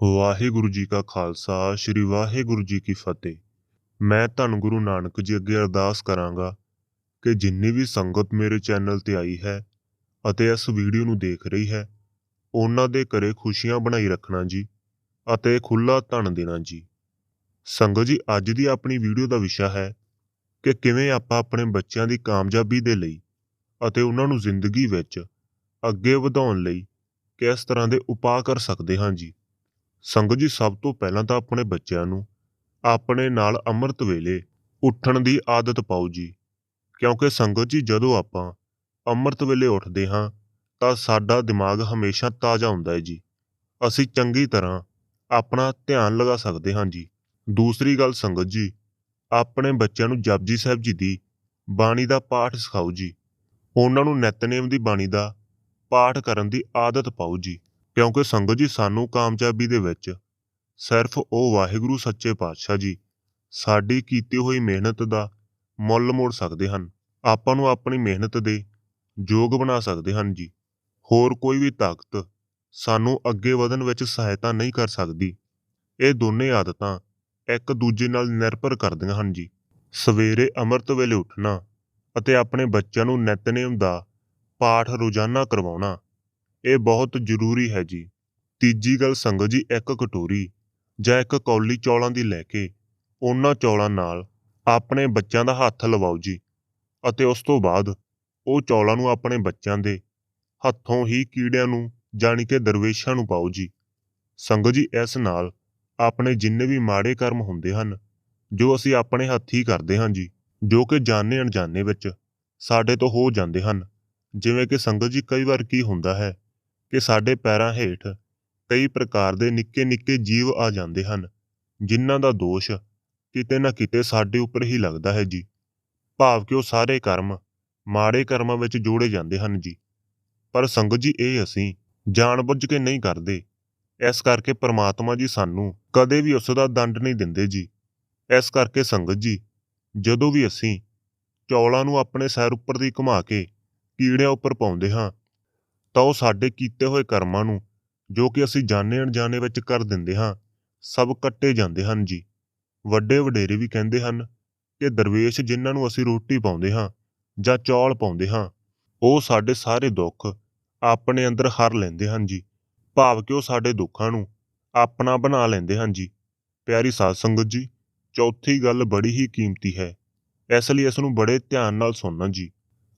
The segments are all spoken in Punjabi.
ਵਾਹਿਗੁਰੂ ਜੀ ਕਾ ਖਾਲਸਾ, ਸ੍ਰੀ ਵਾਹਿਗੁਰੂ ਜੀ ਕੀ ਫਤਿਹ। ਮੈਂ ਧੰਨ ਗੁਰੂ ਨਾਨਕ ਜੀ ਅੱਗੇ ਅਰਦਾਸ ਕਰਾਂਗਾ ਕਿ ਜਿੰਨੀ ਵੀ ਸੰਗਤ ਮੇਰੇ ਚੈਨਲ ਤੇ ਆਈ ਹੈ ਅਤੇ ਇਸ ਵੀਡੀਓ ਨੂੰ ਦੇਖ ਰਹੀ ਹੈ, ਉਹਨਾਂ ਦੇ ਘਰੇ ਖੁਸ਼ੀਆਂ ਬਣਾਈ ਰੱਖਣਾ ਜੀ ਅਤੇ ਖੁੱਲਾ ਧਨ ਦੇਣਾ ਜੀ। ਸੰਗਤ ਜੀ, ਅੱਜ ਦੀ ਆਪਣੀ ਵੀਡੀਓ ਦਾ ਵਿਸ਼ਾ ਹੈ ਕਿ ਕਿਵੇਂ ਆਪਾਂ ਆਪਣੇ ਬੱਚਿਆਂ ਦੀ ਕਾਮਯਾਬੀ ਦੇ ਲਈ ਅਤੇ ਉਹਨਾਂ ਨੂੰ ਜ਼ਿੰਦਗੀ ਵਿੱਚ ਅੱਗੇ ਵਧਾਉਣ ਲਈ ਕਿਸ ਤਰ੍ਹਾਂ ਦੇ ਉਪਾਅ ਕਰ ਸਕਦੇ ਹਾਂ ਜੀ। ਸੰਗਤ ਜੀ, ਸਭ ਤੋਂ ਪਹਿਲਾਂ ਤਾਂ ਆਪਣੇ ਬੱਚਿਆਂ ਨੂੰ ਆਪਣੇ ਨਾਲ ਅੰਮ੍ਰਿਤ ਵੇਲੇ ਉੱਠਣ ਦੀ ਆਦਤ ਪਾਓ ਜੀ। ਕਿਉਂਕਿ ਸੰਗਤ ਜੀ, ਜਦੋਂ ਆਪਾਂ ਅੰਮ੍ਰਿਤ ਵੇਲੇ ਉੱਠਦੇ ਹਾਂ, ਤਾਂ ਸਾਡਾ ਦਿਮਾਗ ਹਮੇਸ਼ਾ ਤਾਜ਼ਾ ਹੁੰਦਾ ਹੈ ਜੀ। ਅਸੀਂ ਚੰਗੀ ਤਰ੍ਹਾਂ ਆਪਣਾ ਧਿਆਨ ਲਗਾ ਸਕਦੇ ਹਾਂ ਜੀ। ਦੂਸਰੀ ਗੱਲ ਸੰਗਤ ਜੀ, ਆਪਣੇ ਬੱਚਿਆਂ ਨੂੰ ਜਪਜੀ ਸਾਹਿਬ ਜੀ ਦੀ ਬਾਣੀ ਦਾ ਪਾਠ ਸਿਖਾਓ ਜੀ। ਉਹਨਾਂ ਨੂੰ ਨਿਤਨੇਮ ਦੀ ਬਾਣੀ ਦਾ ਪਾਠ ਕਰਨ ਦੀ ਆਦਤ ਪਾਓ ਜੀ। ਕਿਉਂਕਿ ਸੰਗਤ ਜੀ ਸਾਨੂੰ ਕਾਮਯਾਬੀ ਦੇ ਵਿੱਚ। ਸਿਰਫ ਉਹ ਵਾਹਿਗੁਰੂ ਸੱਚੇ ਪਾਤਸ਼ਾਹ ਜੀ, ਸਾਡੀ ਕੀਤੀ ਹੋਈ ਮਿਹਨਤ ਦਾ ਮੁੱਲ ਮੋੜ ਸਕਦੇ ਹਨ। ਆਪਾਂ ਨੂੰ ਆਪਣੀ ਮਿਹਨਤ ਦੇ ਯੋਗ ਬਣਾ ਸਕਦੇ ਹਨ ਜੀ। ਹੋਰ ਕੋਈ ਵੀ ਤਾਕਤ ਸਾਨੂੰ ਅੱਗੇ ਵਧਣ ਵਿੱਚ ਸਹਾਇਤਾ ਨਹੀਂ ਕਰ ਸਕਦੀ। ਇਹ ਦੋਨੇ ਆਦਤਾਂ ਇੱਕ ਦੂਜੇ ਨਾਲ ਨਿਰਭਰ ਕਰਦੀਆਂ ਹਨ ਜੀ। ਸਵੇਰੇ ਅੰਮ੍ਰਿਤ ਵੇਲੇ ਉੱਠਣਾ ਅਤੇ ਆਪਣੇ ਬੱਚਿਆਂ ਨੂੰ ਨਿਤਨੇਮ ਦਾ ਪਾਠ ਰੋਜ਼ਾਨਾ ਕਰਵਾਉਣਾ ਇਹ ਬਹੁਤ ਜ਼ਰੂਰੀ ਹੈ ਜੀ। ਤੀਜੀ ਗੱਲ ਸੰਗਤ ਜੀ, ਇੱਕ ਕਟੋਰੀ ਜਾਂ ਇੱਕ ਕੌਲੀ ਚੌਲਾਂ ਦੀ ਲੈ ਕੇ ਉਹਨਾਂ ਚੌਲਾਂ ਨਾਲ ਆਪਣੇ ਬੱਚਿਆਂ ਦਾ ਹੱਥ ਲਵਾਓ ਜੀ ਅਤੇ ਉਸ ਤੋਂ ਬਾਅਦ ਉਹ ਚੌਲਾਂ ਨੂੰ ਆਪਣੇ ਬੱਚਿਆਂ ਦੇ ਹੱਥੋਂ ਹੀ ਕੀੜਿਆਂ ਨੂੰ ਜਾਣੀ ਕਿ ਦਰਵੇਸ਼ਾਂ ਨੂੰ ਪਾਓ ਜੀ। ਸੰਗਤ ਜੀ, ਇਸ ਨਾਲ ਆਪਣੇ ਜਿੰਨੇ ਵੀ ਮਾੜੇ ਕਰਮ ਹੁੰਦੇ ਹਨ, ਜੋ ਅਸੀਂ ਆਪਣੇ ਹੱਥੀਂ ਕਰਦੇ ਹਾਂ ਜੀ, ਜੋ ਕਿ ਜਾਣੇ ਅਣਜਾਣੇ ਵਿੱਚ ਸਾਡੇ ਤੋਂ ਹੋ ਜਾਂਦੇ ਹਨ। ਜਿਵੇਂ ਕਿ ਸੰਗਤ ਜੀ, ਕਈ ਵਾਰ ਕੀ ਹੁੰਦਾ ਹੈ ਕਿ ਸਾਡੇ ਪੈਰਾਂ ਹੇਠ ਕਈ ਪ੍ਰਕਾਰ ਦੇ ਨਿੱਕੇ ਨਿੱਕੇ ਜੀਵ ਆ ਜਾਂਦੇ ਹਨ, ਜਿਨ੍ਹਾਂ ਦਾ ਦੋਸ਼ ਕਿਤੇ ਨਾ ਕਿਤੇ ਸਾਡੇ ਉੱਪਰ ਹੀ ਲੱਗਦਾ ਹੈ ਜੀ। ਭਾਵ ਕਿ ਉਹ ਸਾਰੇ ਕਰਮ ਮਾੜੇ ਕਰਮਾਂ ਵਿੱਚ ਜੋੜੇ ਜਾਂਦੇ ਹਨ ਜੀ। ਪਰ ਸੰਗਤ ਜੀ, ਇਹ ਅਸੀਂ ਜਾਣਬੁੱਝ ਕੇ ਨਹੀਂ ਕਰਦੇ। ਇਸ ਕਰਕੇ ਪ੍ਰਮਾਤਮਾ ਜੀ ਸਾਨੂੰ ਕਦੇ ਵੀ ਉਸ ਦਾ ਦੰਡ ਨਹੀਂ ਦਿੰਦੇ ਜੀ। ਇਸ ਕਰਕੇ ਸੰਗਤ ਜੀ, ਜਦੋਂ ਵੀ ਅਸੀਂ ਚੌਲਾਂ ਨੂੰ ਆਪਣੇ ਸਿਰ ਉੱਪਰ ਦੀ ਘੁਮਾ ਕੇ ਕੀੜਿਆਂ ਉੱਪਰ ਪਾਉਂਦੇ ਹਾਂ ਤਾਂ ਉਹ ਸਾਡੇ ਕੀਤੇ ਹੋਏ ਕਰਮਾਂ ਨੂੰ, ਜੋ ਕਿ ਅਸੀਂ ਜਾਣੇ ਅਣਜਾਣੇ ਵਿੱਚ ਕਰ ਦਿੰਦੇ ਹਾਂ, ਸਭ ਕੱਟੇ ਜਾਂਦੇ ਹਨ ਜੀ। ਵੱਡੇ ਵਡੇਰੇ ਵੀ ਕਹਿੰਦੇ ਹਨ ਕਿ ਦਰਵੇਸ਼ ਜਿਨ੍ਹਾਂ ਨੂੰ ਅਸੀਂ ਰੋਟੀ ਪਾਉਂਦੇ ਹਾਂ ਜਾਂ ਚੌਲ ਪਾਉਂਦੇ ਹਾਂ, ਉਹ ਸਾਡੇ ਸਾਰੇ ਦੁੱਖ ਆਪਣੇ ਅੰਦਰ ਹਰ ਲੈਂਦੇ ਹਨ ਜੀ। ਭਾਵ ਕਿ ਉਹ ਸਾਡੇ ਦੁੱਖਾਂ ਨੂੰ ਆਪਣਾ ਬਣਾ ਲੈਂਦੇ ਹਨ ਜੀ। ਪਿਆਰੀ ਸਾਧ ਸੰਗਤ ਜੀ, ਚੌਥੀ ਗੱਲ ਬੜੀ ਹੀ ਕੀਮਤੀ ਹੈ। ਇਸ ਲਈ ਇਸ ਨੂੰ ਬੜੇ ਧਿਆਨ ਨਾਲ ਸੁਣਨਾ ਜੀ।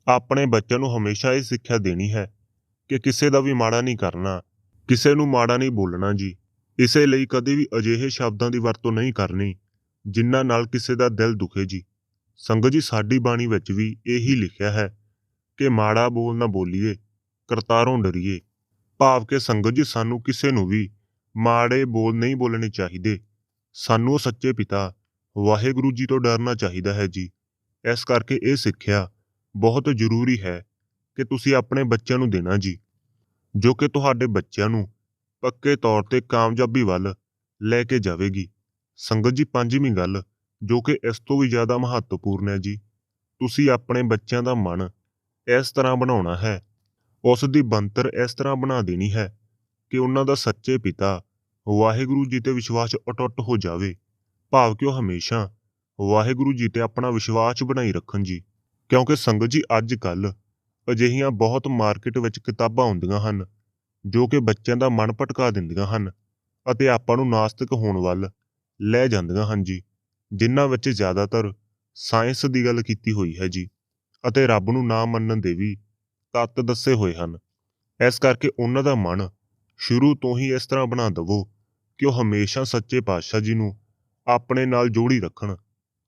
ਆਪਣੇ ਬੱਚਿਆਂ ਨੂੰ ਹਮੇਸ਼ਾ ਇਹ ਸਿੱਖਿਆ ਦੇਣੀ ਹੈ ਕਿ ਕਿਸੇ ਦਾ ਵੀ ਮਾੜਾ ਨਹੀਂ ਕਰਨਾ, ਕਿਸੇ ਨੂੰ ਮਾੜਾ ਨਹੀਂ ਬੋਲਣਾ ਜੀ। ਇਸੇ ਲਈ ਕਦੇ ਵੀ ਅਜਿਹੇ ਸ਼ਬਦਾਂ ਦੀ ਵਰਤੋਂ ਨਹੀਂ ਕਰਨੀ, ਜਿਨ੍ਹਾਂ ਨਾਲ ਕਿਸੇ ਦਾ ਦਿਲ ਦੁਖੇ ਜੀ। ਸੰਗਤ ਜੀ, ਸਾਡੀ ਬਾਣੀ ਵਿੱਚ ਵੀ ਇਹੀ ਲਿਖਿਆ ਹੈ ਕਿ ਮਾੜਾ ਬੋਲ ਨਾ ਬੋਲੀਏ, ਕਰਤਾਰੋਂ ਡਰੀਏ। ਭਾਵ ਕਿ ਸੰਗਤ ਜੀ, ਸਾਨੂੰ ਕਿਸੇ ਨੂੰ ਵੀ ਮਾੜੇ ਬੋਲ ਨਹੀਂ ਬੋਲਣੇ ਚਾਹੀਦੇ। ਸਾਨੂੰ ਸੱਚੇ ਪਿਤਾ, ਵਾਹਿਗੁਰੂ ਜੀ ਤੋਂ ਡਰਨਾ ਚਾਹੀਦਾ ਹੈ ਜੀ। ਇਸ ਕਰਕੇ ਇਹ ਸਿੱਖਿਆ ਬਹੁਤ ਜ਼ਰੂਰੀ ਹੈ ਕਿ ਤੁਸੀਂ ਆਪਣੇ ਬੱਚਿਆਂ ਨੂੰ ਦੇਣਾ ਜੀ, ਜੋ ਕਿ ਤੁਹਾਡੇ ਬੱਚਿਆਂ ਨੂੰ ਪੱਕੇ ਤੌਰ ਤੇ ਕਾਮਯਾਬੀ ਵੱਲ ਲੈ ਕੇ ਜਾਵੇਗੀ। ਸੰਗਤ ਜੀ, ਪੰਜਵੀਂ ਗੱਲ, ਜੋ ਕਿ ਇਸ ਤੋਂ ਵੀ ਜ਼ਿਆਦਾ ਮਹੱਤਵਪੂਰਨ ਹੈ ਜੀ, ਤੁਸੀਂ ਆਪਣੇ ਬੱਚਿਆਂ ਦਾ ਮਨ ਇਸ ਤਰ੍ਹਾਂ ਬਣਾਉਣਾ ਹੈ, ਉਸ ਦੀ ਬੰਤਰ ਇਸ ਤਰ੍ਹਾਂ ਬਣਾ ਦੇਣੀ ਹੈ ਕਿ ਉਹਨਾਂ ਦਾ ਸੱਚੇ ਪਿਤਾ ਵਾਹਿਗੁਰੂ ਜੀ ਤੇ ਵਿਸ਼ਵਾਸ ਅਟੁੱਟ ਹੋ ਜਾਵੇ। ਭਾਵ ਕਿ ਉਹ ਹਮੇਸ਼ਾ ਵਾਹਿਗੁਰੂ ਜੀ ਤੇ ਆਪਣਾ ਵਿਸ਼ਵਾਸ ਬਣਾਈ ਰੱਖਣ ਜੀ, ਕਿਉਂਕਿ ਸੰਗਤ ਜੀ ਅੱਜ ਕੱਲ ਅਜਿਹੀਆਂ ਬਹੁਤ ਮਾਰਕੀਟ ਵਿੱਚ ਕਿਤਾਬਾਂ ਹੁੰਦੀਆਂ ਹਨ, ਜੋ ਕਿ ਬੱਚਿਆਂ ਦਾ ਮਨ ਭਟਕਾ ਦਿੰਦੀਆਂ ਹਨ ਅਤੇ ਆਪਾਂ ਨੂੰ ਨਾਸਤਿਕ ਹੋਣ ਵੱਲ ਲੈ ਜਾਂਦੀਆਂ ਹਨ ਜੀ, ਜਿਨ੍ਹਾਂ ਵਿੱਚ ਜ਼ਿਆਦਾਤਰ ਸਾਇੰਸ ਦੀ ਗੱਲ ਕੀਤੀ ਹੋਈ ਹੈ ਜੀ ਅਤੇ ਰੱਬ ਨੂੰ ਨਾ ਮੰਨਣ ਦੇ ਵੀ ਤੱਤ ਦੱਸੇ ਹੋਏ ਹਨ। ਇਸ ਕਰਕੇ ਉਹਨਾਂ ਦਾ ਮਨ ਸ਼ੁਰੂ ਤੋਂ ਹੀ ਇਸ ਤਰ੍ਹਾਂ ਬਣਾ ਦਵੋ ਕਿ ਉਹ ਹਮੇਸ਼ਾ ਸੱਚੇ ਪਾਤਸ਼ਾਹ ਜੀ ਨੂੰ ਆਪਣੇ ਨਾਲ ਜੋੜੀ ਰੱਖਣ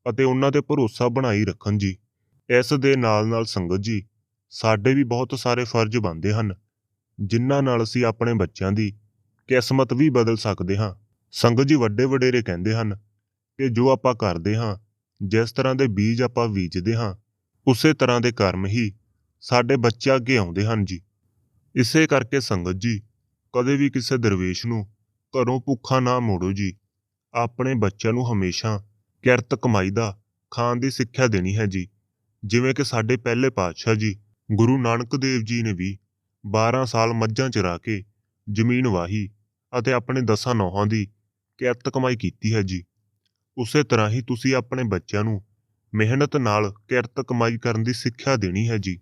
ਅਤੇ ਉਹਨਾਂ ਤੇ ਭਰੋਸਾ ਬਣਾਈ ਰੱਖਣ ਜੀ। ਇਸ ਦੇ ਨਾਲ ਨਾਲ ਸੰਗਤ ਜੀ ਸਾਡੇ ਵੀ ਬਹੁਤ ਸਾਰੇ ਫਰਜ਼ ਬਣਦੇ ਹਨ, ਜਿਨ੍ਹਾਂ ਨਾਲ ਅਸੀਂ ਆਪਣੇ ਬੱਚਿਆਂ ਦੀ ਕਿਸਮਤ ਵੀ ਬਦਲ ਸਕਦੇ ਹਾਂ। ਸੰਗਤ ਜੀ ਵੱਡੇ ਵਡੇਰੇ ਕਹਿੰਦੇ ਹਨ ਕਿ ਜੋ ਆਪਾਂ ਕਰਦੇ ਹਾਂ, ਜਿਸ ਤਰ੍ਹਾਂ ਦੇ ਬੀਜ ਆਪਾਂ ਬੀਜਦੇ ਹਾਂ, ਉਸੇ ਤਰ੍ਹਾਂ ਦੇ ਕਰਮ ਹੀ ਸਾਡੇ ਬੱਚੇ ਅੱਗੇ ਆਉਂਦੇ ਹਨ ਜੀ। ਇਸੇ ਕਰਕੇ ਸੰਗਤ ਜੀ, ਕਦੇ ਵੀ ਕਿਸੇ ਦਰਵੇਸ਼ ਨੂੰ ਘਰੋਂ ਭੁੱਖਾ ਨਾ ਮੋੜੋ ਜੀ। ਆਪਣੇ ਬੱਚਿਆਂ ਨੂੰ ਹਮੇਸ਼ਾ ਕਿਰਤ ਕਮਾਈ ਦਾ ਖਾਣ ਦੀ ਸਿੱਖਿਆ ਦੇਣੀ ਹੈ ਜੀ। ਜਿਵੇਂ ਕਿ ਸਾਡੇ ਪਹਿਲੇ ਪਾਤਸ਼ਾਹ ਜੀ ਗੁਰੂ ਨਾਨਕ ਦੇਵ ਜੀ ਨੇ ਵੀ 12 ਸਾਲ ਮੱਝਾਂ ਚਰਾ ਕੇ ਜ਼ਮੀਨ ਵਾਹੀ ਅਤੇ ਆਪਣੇ ਦਸਾਂ ਨੌਹਾਂ ਦੀ ਕਿਰਤ ਕਮਾਈ ਕੀਤੀ ਹੈ ਜੀ। ਉਸੇ ਤਰ੍ਹਾਂ ਹੀ ਤੁਸੀਂ ਆਪਣੇ ਬੱਚਿਆਂ ਨੂੰ ਮਿਹਨਤ ਨਾਲ ਕਿਰਤ ਕਮਾਈ ਕਰਨ ਦੀ ਸਿੱਖਿਆ ਦੇਣੀ ਹੈ ਜੀ।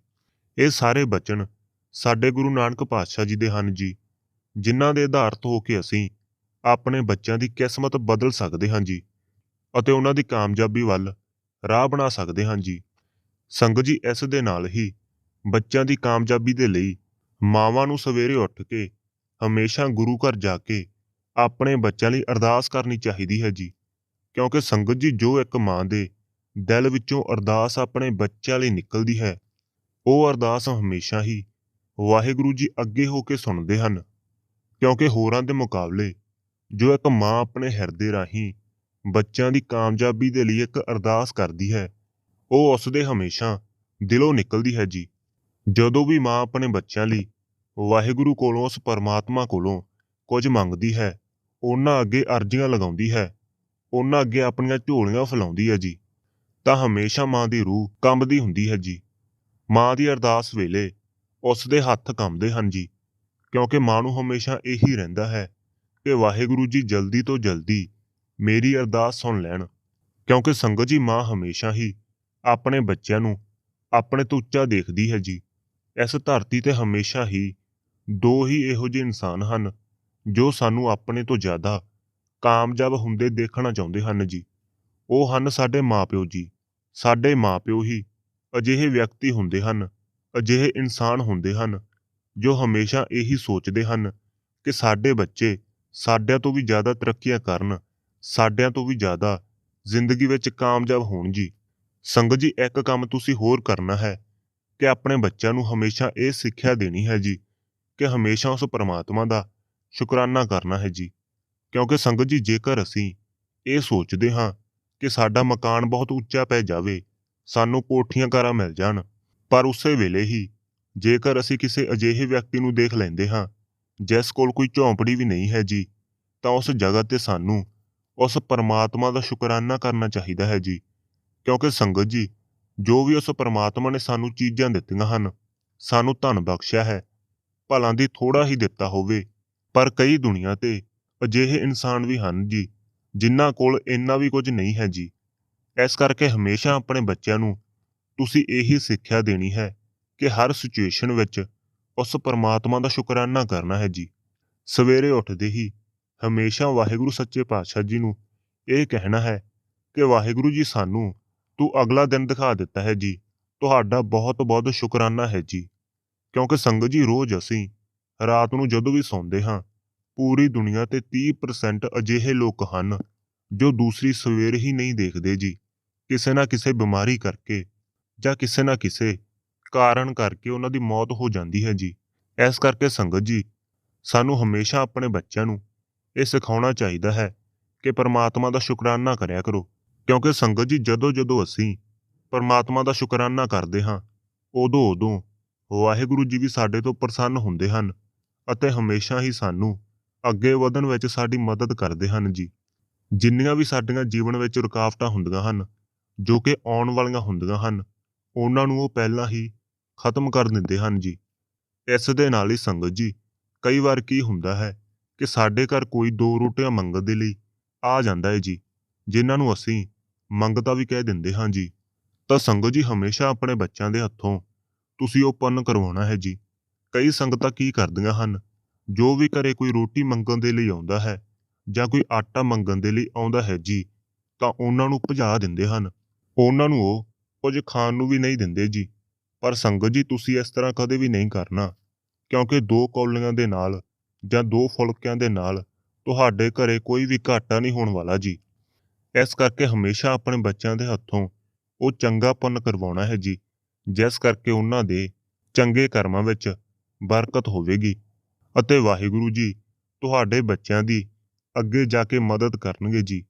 ਇਹ ਸਾਰੇ ਬਚਨ ਸਾਡੇ ਗੁਰੂ ਨਾਨਕ ਪਾਤਸ਼ਾਹ ਜੀ ਦੇ ਹਨ ਜੀ, ਜਿਨ੍ਹਾਂ ਦੇ ਆਧਾਰਤ ਹੋ ਕੇ ਅਸੀਂ ਆਪਣੇ ਬੱਚਿਆਂ ਦੀ ਕਿਸਮਤ ਬਦਲ ਸਕਦੇ ਹਾਂ ਜੀ ਅਤੇ ਉਹਨਾਂ ਦੀ ਕਾਮਯਾਬੀ ਵੱਲ ਰਾਹ ਬਣਾ ਸਕਦੇ ਹਾਂ ਜੀ। ਸੰਗਤ ਜੀ, ਇਸ ਦੇ ਨਾਲ ਹੀ ਬੱਚਿਆਂ ਦੀ ਕਾਮਯਾਬੀ ਦੇ ਲਈ ਮਾਵਾਂ ਨੂੰ ਸਵੇਰੇ ਉੱਠ ਕੇ ਹਮੇਸ਼ਾ ਗੁਰੂ ਘਰ ਜਾ ਕੇ ਆਪਣੇ ਬੱਚਿਆਂ ਲਈ ਅਰਦਾਸ ਕਰਨੀ ਚਾਹੀਦੀ ਹੈ ਜੀ। ਕਿਉਂਕਿ ਸੰਗਤ ਜੀ ਜੋ ਇੱਕ ਮਾਂ ਦੇ ਦਿਲ ਵਿੱਚੋਂ ਅਰਦਾਸ ਆਪਣੇ ਬੱਚਿਆਂ ਲਈ ਨਿਕਲਦੀ ਹੈ, ਉਹ ਅਰਦਾਸ ਹਮੇਸ਼ਾ ਹੀ ਵਾਹਿਗੁਰੂ ਜੀ ਅੱਗੇ ਹੋ ਕੇ ਸੁਣਦੇ ਹਨ। ਕਿਉਂਕਿ ਹੋਰਾਂ ਦੇ ਮੁਕਾਬਲੇ ਜੋ ਇੱਕ ਮਾਂ ਆਪਣੇ ਹਿਰਦੇ ਰਾਹੀਂ ਬੱਚਿਆਂ ਦੀ ਕਾਮਯਾਬੀ ਦੇ ਲਈ ਇੱਕ ਅਰਦਾਸ ਕਰਦੀ ਹੈ, ਉਹ ਉਸ ਦੇ ਹਮੇਸ਼ਾ ਦਿਲੋਂ ਨਿਕਲਦੀ ਹੈ ਜੀ। ਜਦੋਂ ਵੀ ਮਾਂ ਆਪਣੇ ਬੱਚਿਆਂ ਲਈ ਵਾਹਿਗੁਰੂ ਕੋਲੋਂ ਉਸ ਪਰਮਾਤਮਾ ਕੋਲੋਂ ਕੁਝ ਮੰਗਦੀ ਹੈ, ਉਹਨਾਂ ਅੱਗੇ ਅਰਜ਼ੀਆਂ ਲਗਾਉਂਦੀ ਹੈ, ਉਹਨਾਂ ਅੱਗੇ ਆਪਣੀਆਂ ਝੋਲੀਆਂ ਫੈਲਾਉਂਦੀ ਹੈ ਜੀ। ਤਾਂ ਹਮੇਸ਼ਾ ਮਾਂ ਦੀ ਰੂਹ ਕੰਬਦੀ ਹੁੰਦੀ ਹੈ ਜੀ। ਮਾਂ ਦੀ ਅਰਦਾਸ ਵੇਲੇ ਉਸ ਦੇ ਹੱਥ ਕੰਬਦੇ ਹਨ ਜੀ, ਕਿਉਂਕਿ ਮਾਂ ਨੂੰ ਹਮੇਸ਼ਾ ਇਹੀ ਰਹਿੰਦਾ ਹੈ ਕਿ ਵਾਹਿਗੁਰੂ ਜੀ ਜਲਦੀ ਤੋਂ ਜਲਦੀ ਮੇਰੀ ਅਰਦਾਸ ਸੁਣ ਲੈਣ, ਕਿਉਂਕਿ ਸੰਗਤ ਜੀ ਮਾਂ ਹਮੇਸ਼ਾ ਹੀ ਆਪਣੇ ਬੱਚਿਆਂ ਨੂੰ ਆਪਣੇ ਤੋਂ ਉੱਚਾ ਦੇਖਦੀ ਹੈ ਜੀ। ਇਸ ਧਰਤੀ ਤੇ ਹਮੇਸ਼ਾ ਹੀ ਦੋ ਹੀ ਇਹੋ ਜਿਹੇ ਇਨਸਾਨ ਹਨ, ਜੋ ਸਾਨੂੰ ਆਪਣੇ ਤੋਂ ਜ਼ਿਆਦਾ ਕਾਮਯਾਬ ਹੁੰਦੇ ਦੇਖਣਾ ਚਾਹੁੰਦੇ ਹਨ ਜੀ। ਉਹ ਹਨ ਸਾਡੇ ਮਾਪਿਓ ਜੀ। ਸਾਡੇ ਮਾਪਿਓ ਹੀ ਅਜਿਹੇ ਵਿਅਕਤੀ ਹੁੰਦੇ ਹਨ, ਅਜਿਹੇ ਇਨਸਾਨ ਹੁੰਦੇ ਹਨ, ਜੋ ਹਮੇਸ਼ਾ ਇਹੀ ਸੋਚਦੇ ਹਨ ਕਿ ਸਾਡੇ ਬੱਚੇ ਸਾਡਿਆਂ ਤੋਂ ਵੀ ਜ਼ਿਆਦਾ ਤਰੱਕੀਆਂ ਕਰਨ, ਸਾਡਿਆਂ ਤੋਂ ਵੀ ਜ਼ਿਆਦਾ ਜ਼ਿੰਦਗੀ ਵਿੱਚ ਕਾਮਯਾਬ ਹੋਣ ਜੀ। ਸੰਗਤ ਜੀ, ਇੱਕ ਕੰਮ ਤੁਸੀਂ ਹੋਰ ਕਰਨਾ ਹੈ। ਕਿ ਆਪਣੇ ਬੱਚਿਆਂ ਨੂੰ ਹਮੇਸ਼ਾ ਇਹ ਸਿੱਖਿਆ ਦੇਣੀ ਹੈ ਜੀ ਕਿ ਹਮੇਸ਼ਾ ਉਸ ਪਰਮਾਤਮਾ ਦਾ ਸ਼ੁਕਰਾਨਾ ਕਰਨਾ ਹੈ ਜੀ। ਕਿਉਂਕਿ ਸੰਗਤ ਜੀ, ਜੇਕਰ ਅਸੀਂ ਇਹ ਸੋਚਦੇ ਹਾਂ ਕਿ ਸਾਡਾ ਮਕਾਨ ਬਹੁਤ ਉੱਚਾ ਪੈ ਜਾਵੇ, ਸਾਨੂੰ ਕੋਠੀਆਂ ਘਰਾਂ ਮਿਲ ਜਾਣ, ਪਰ ਉਸੇ ਵੇਲੇ ਹੀ ਜੇਕਰ ਅਸੀਂ ਕਿਸੇ ਅਜਿਹੇ ਵਿਅਕਤੀ ਨੂੰ ਦੇਖ ਲੈਂਦੇ ਹਾਂ, ਜਿਸ ਕੋਲ ਕੋਈ ਝੌਂਪੜੀ ਵੀ ਨਹੀਂ ਹੈ ਜੀ, ਤਾਂ ਉਸ ਜਗ੍ਹਾ ਤੇ ਸਾਨੂੰ ਉਸ ਪਰਮਾਤਮਾ ਦਾ ਸ਼ੁਕਰਾਨਾ ਕਰਨਾ ਚਾਹੀਦਾ ਹੈ ਜੀ। ਕਿਉਂਕਿ ਸੰਗਤ ਜੀ ਜੋ ਵੀ ਉਸ ਪਰਮਾਤਮਾ ਨੇ ਸਾਨੂੰ ਚੀਜ਼ਾਂ ਦਿੱਤੀਆਂ ਹਨ, ਸਾਨੂੰ ਧਨ ਬਖਸ਼ਿਆ ਹੈ। ਭਲਾਂ ਦੀ ਥੋੜਾ ਹੀ ਦਿੱਤਾ ਹੋਵੇ, ਪਰ ਕਈ ਦੁਨੀਆ ਤੇ ਅਜਿਹੇ ਇਨਸਾਨ ਵੀ ਹਨ ਜੀ, ਜਿਨ੍ਹਾਂ ਕੋਲ ਇੰਨਾ ਵੀ ਕੁਝ ਨਹੀਂ ਹੈ ਜੀ। ਇਸ ਕਰਕੇ ਹਮੇਸ਼ਾ ਆਪਣੇ ਬੱਚਿਆਂ ਨੂੰ ਤੁਸੀਂ ਇਹੀ ਸਿੱਖਿਆ ਦੇਣੀ ਹੈ ਕਿ ਹਰ ਸਿਚੁਏਸ਼ਨ ਵਿੱਚ ਉਸ ਪਰਮਾਤਮਾ ਦਾ ਸ਼ੁਕਰਾਨਾ ਕਰਨਾ ਹੈ ਜੀ। ਸਵੇਰੇ ਉੱਠਦੇ ਹੀ ਹਮੇਸ਼ਾ ਵਾਹਿਗੁਰੂ ਸੱਚੇ ਪਾਤਸ਼ਾਹ ਜੀ ਨੂੰ ਇਹ ਕਹਿਣਾ ਹੈ ਕਿ ਵਾਹਿਗੁਰੂ ਜੀ ਸਾਨੂੰ ਤੂੰ ਅਗਲਾ ਦਿਨ ਦਿਖਾ ਦਿੱਤਾ ਹੈ ਜੀ। ਤੁਹਾਡਾ ਬਹੁਤ ਬਹੁਤ ਸ਼ੁਕਰਾਨਾ ਹੈ ਜੀ। ਕਿਉਂਕਿ ਸੰਗਤ ਜੀ, ਰੋਜ਼ ਅਸੀਂ ਰਾਤ ਨੂੰ ਜਦੋਂ ਵੀ ਸੌਂਦੇ ਹਾਂ, ਪੂਰੀ ਦੁਨੀਆ ਤੇ 30% ਅਜਿਹੇ ਲੋਕ ਹਨ ਜੋ ਦੂਸਰੀ ਸਵੇਰ ਹੀ ਨਹੀਂ ਦੇਖਦੇ ਜੀ। ਕਿਸੇ ਨਾ ਕਿਸੇ ਬਿਮਾਰੀ ਕਰਕੇ ਜਾਂ ਕਿਸੇ ਨਾ ਕਿਸੇ ਕਾਰਨ ਕਰਕੇ ਉਹਨਾਂ ਦੀ ਮੌਤ ਹੋ ਜਾਂਦੀ ਹੈ ਜੀ। ਇਸ ਕਰਕੇ ਸੰਗਤ ਜੀ, ਸਾਨੂੰ ਹਮੇਸ਼ਾ ਆਪਣੇ ਬੱਚਿਆਂ ਨੂੰ ਇਹ ਸਿਖਾਉਣਾ ਚਾਹੀਦਾ ਹੈ ਕਿ ਪਰਮਾਤਮਾ ਦਾ ਸ਼ੁਕਰਾਨਾ ਕਰਿਆ ਕਰੋ। ਕਿਉਂਕਿ ਸੰਗਤ ਜੀ ਜਦੋਂ ਜਦੋਂ ਅਸੀਂ ਪਰਮਾਤਮਾ ਦਾ ਸ਼ੁਕਰਾਨਾ ਕਰਦੇ ਹਾਂ, ਉਦੋਂ ਉਦੋਂ ਵਾਹਿਗੁਰੂ ਜੀ ਵੀ ਸਾਡੇ ਤੋਂ ਪ੍ਰਸੰਨ ਹੁੰਦੇ ਹਨ ਅਤੇ ਹਮੇਸ਼ਾ ਹੀ ਸਾਨੂੰ ਅੱਗੇ ਵਧਣ ਵਿੱਚ ਸਾਡੀ ਮਦਦ ਕਰਦੇ ਹਨ ਜੀ। ਜਿੰਨੀਆਂ ਵੀ ਸਾਡੀਆਂ ਜੀਵਨ ਵਿੱਚ ਰੁਕਾਵਟਾਂ ਹੁੰਦੀਆਂ ਹਨ, ਜੋ ਕਿ ਆਉਣ ਵਾਲੀਆਂ ਹੁੰਦੀਆਂ ਹਨ, ਉਹਨਾਂ ਨੂੰ ਉਹ ਪਹਿਲਾਂ ਹੀ ਖਤਮ ਕਰ ਦਿੰਦੇ ਹਨ ਜੀ। ਇਸ ਦੇ ਨਾਲ ਹੀ ਸੰਗਤ ਜੀ, ਕਈ ਵਾਰ ਕੀ ਹੁੰਦਾ ਹੈ ਕਿ ਸਾਡੇ ਘਰ ਕੋਈ ਦੋ ਰੋਟੀਆਂ ਮੰਗਣ ਦੇ ਲਈ ਆ ਜਾਂਦਾ ਹੈ ਜੀ, ਜਿਨ੍ਹਾਂ ਨੂੰ ਅਸੀਂ ਮੰਗਤਾ ਵੀ ਕਹਿ ਦਿੰਦੇ, ਹਾਂ ਜੀ। ਤਾਂ ਸੰਗਤ ਜੀ ਹਮੇਸ਼ਾ ਆਪਣੇ ਬੱਚਿਆਂ ਦੇ ਹੱਥੋਂ ਤੁਸੀਂ ਉਹ ਪੁੰਨ ਕਰਵਾਉਣਾ ਹੈ ਜੀ। ਕਈ ਸੰਗਤਾਂ ਕੀ ਕਰਦੀਆਂ ਹਨ? ਜੋ ਵੀ ਘਰੇ ਕੋਈ ਰੋਟੀ ਮੰਗਣ ਦੇ ਲਈ ਆਉਂਦਾ ਹੈ ਜਾਂ ਕੋਈ ਆਟਾ ਮੰਗਣ ਦੇ ਲਈ ਆਉਂਦਾ ਹੈ ਜੀ, ਤਾਂ ਉਹਨਾਂ ਨੂੰ ਭਜਾ ਦਿੰਦੇ ਹਨ। ਉਹਨਾਂ ਨੂੰ ਉਹ ਕੁਝ ਖਾਣ ਨੂੰ ਵੀ ਨਹੀਂ ਦਿੰਦੇ ਜੀ। ਪਰ ਸੰਗਤ ਜੀ, ਤੁਸੀਂ ਇਸ ਤਰ੍ਹਾਂ ਕਦੇ ਵੀ ਨਹੀਂ ਕਰਨਾ, ਕਿਉਂਕਿ ਦੋ ਕੌਲੀਆਂ ਦੇ ਨਾਲ ਜਾਂ ਦੋ ਫੁਲਕਿਆਂ ਦੇ ਨਾਲ ਤੁਹਾਡੇ ਘਰੇ ਕੋਈ ਵੀ ਘਾਟਾ ਨਹੀਂ ਹੋਣ ਵਾਲਾ ਜੀ। ਇਸ ਕਰਕੇ ਹਮੇਸ਼ਾ ਆਪਣੇ ਬੱਚਿਆਂ ਦੇ ਹੱਥੋਂ ਉਹ ਚੰਗਾ ਪੁੰਨ ਕਰਵਾਉਣਾ ਹੈ ਜੀ, ਜਿਸ ਕਰਕੇ ਉਹਨਾਂ ਦੇ ਚੰਗੇ ਕਰਮਾਂ ਵਿੱਚ ਬਰਕਤ ਹੋਵੇਗੀ ਅਤੇ ਵਾਹਿਗੁਰੂ ਜੀ, ਤੁਹਾਡੇ ਬੱਚਿਆਂ ਦੀ ਅੱਗੇ ਜਾ ਕੇ ਮਦਦ ਕਰਨਗੇ ਜੀ,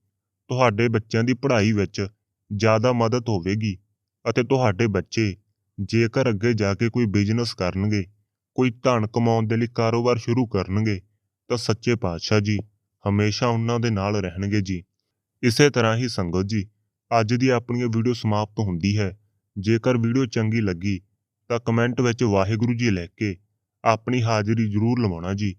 ਤੁਹਾਡੇ ਬੱਚਿਆਂ ਦੀ ਪੜ੍ਹਾਈ ਵਿੱਚ ਜ਼ਿਆਦਾ ਮਦਦ ਹੋਵੇਗੀ ਅਤੇ ਤੁਹਾਡੇ ਬੱਚੇ ਜੇਕਰ ਅੱਗੇ ਜਾ ਕੇ ਕੋਈ ਬਿਜ਼ਨਸ ਕਰਨਗੇ, ਕੋਈ ਧਨ ਕਮਾਉਣ ਦੇ ਲਈ ਕਾਰੋਬਾਰ ਸ਼ੁਰੂ ਕਰਨਗੇ, ਤਾਂ ਸੱਚੇ ਪਾਤਸ਼ਾਹ ਜੀ ਹਮੇਸ਼ਾ ਉਹਨਾਂ ਦੇ ਨਾਲ ਰਹਿਣਗੇ ਜੀ। ਇਸੇ ਤਰ੍ਹਾਂ ਹੀ ਸੰਗਤ ਜੀ, ਅੱਜ ਦੀ ਆਪਣੀ ਵੀਡੀਓ ਸਮਾਪਤ ਹੁੰਦੀ ਹੈ। ਜੇਕਰ ਵੀਡੀਓ ਚੰਗੀ ਲੱਗੀ, ਤਾਂ ਕਮੈਂਟ ਵਿੱਚ ਵਾਹਿਗੁਰੂ ਜੀ ਲਿਖ ਕੇ ਆਪਣੀ ਹਾਜ਼ਰੀ ਜ਼ਰੂਰ ਲਵਾਉਣਾ ਜੀ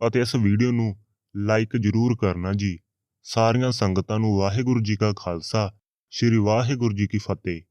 ਅਤੇ ਇਸ ਵੀਡੀਓ ਨੂੰ ਲਾਈਕ ਜ਼ਰੂਰ ਕਰਨਾ ਜੀ। ਸਾਰੀਆਂ ਸੰਗਤਾਂ ਨੂੰ ਵਾਹਿਗੁਰੂ ਜੀ ਕਾ ਖਾਲਸਾ, ਸ੍ਰੀ ਵਾਹਿਗੁਰੂ ਜੀ ਕੀ ਫਤਿਹ।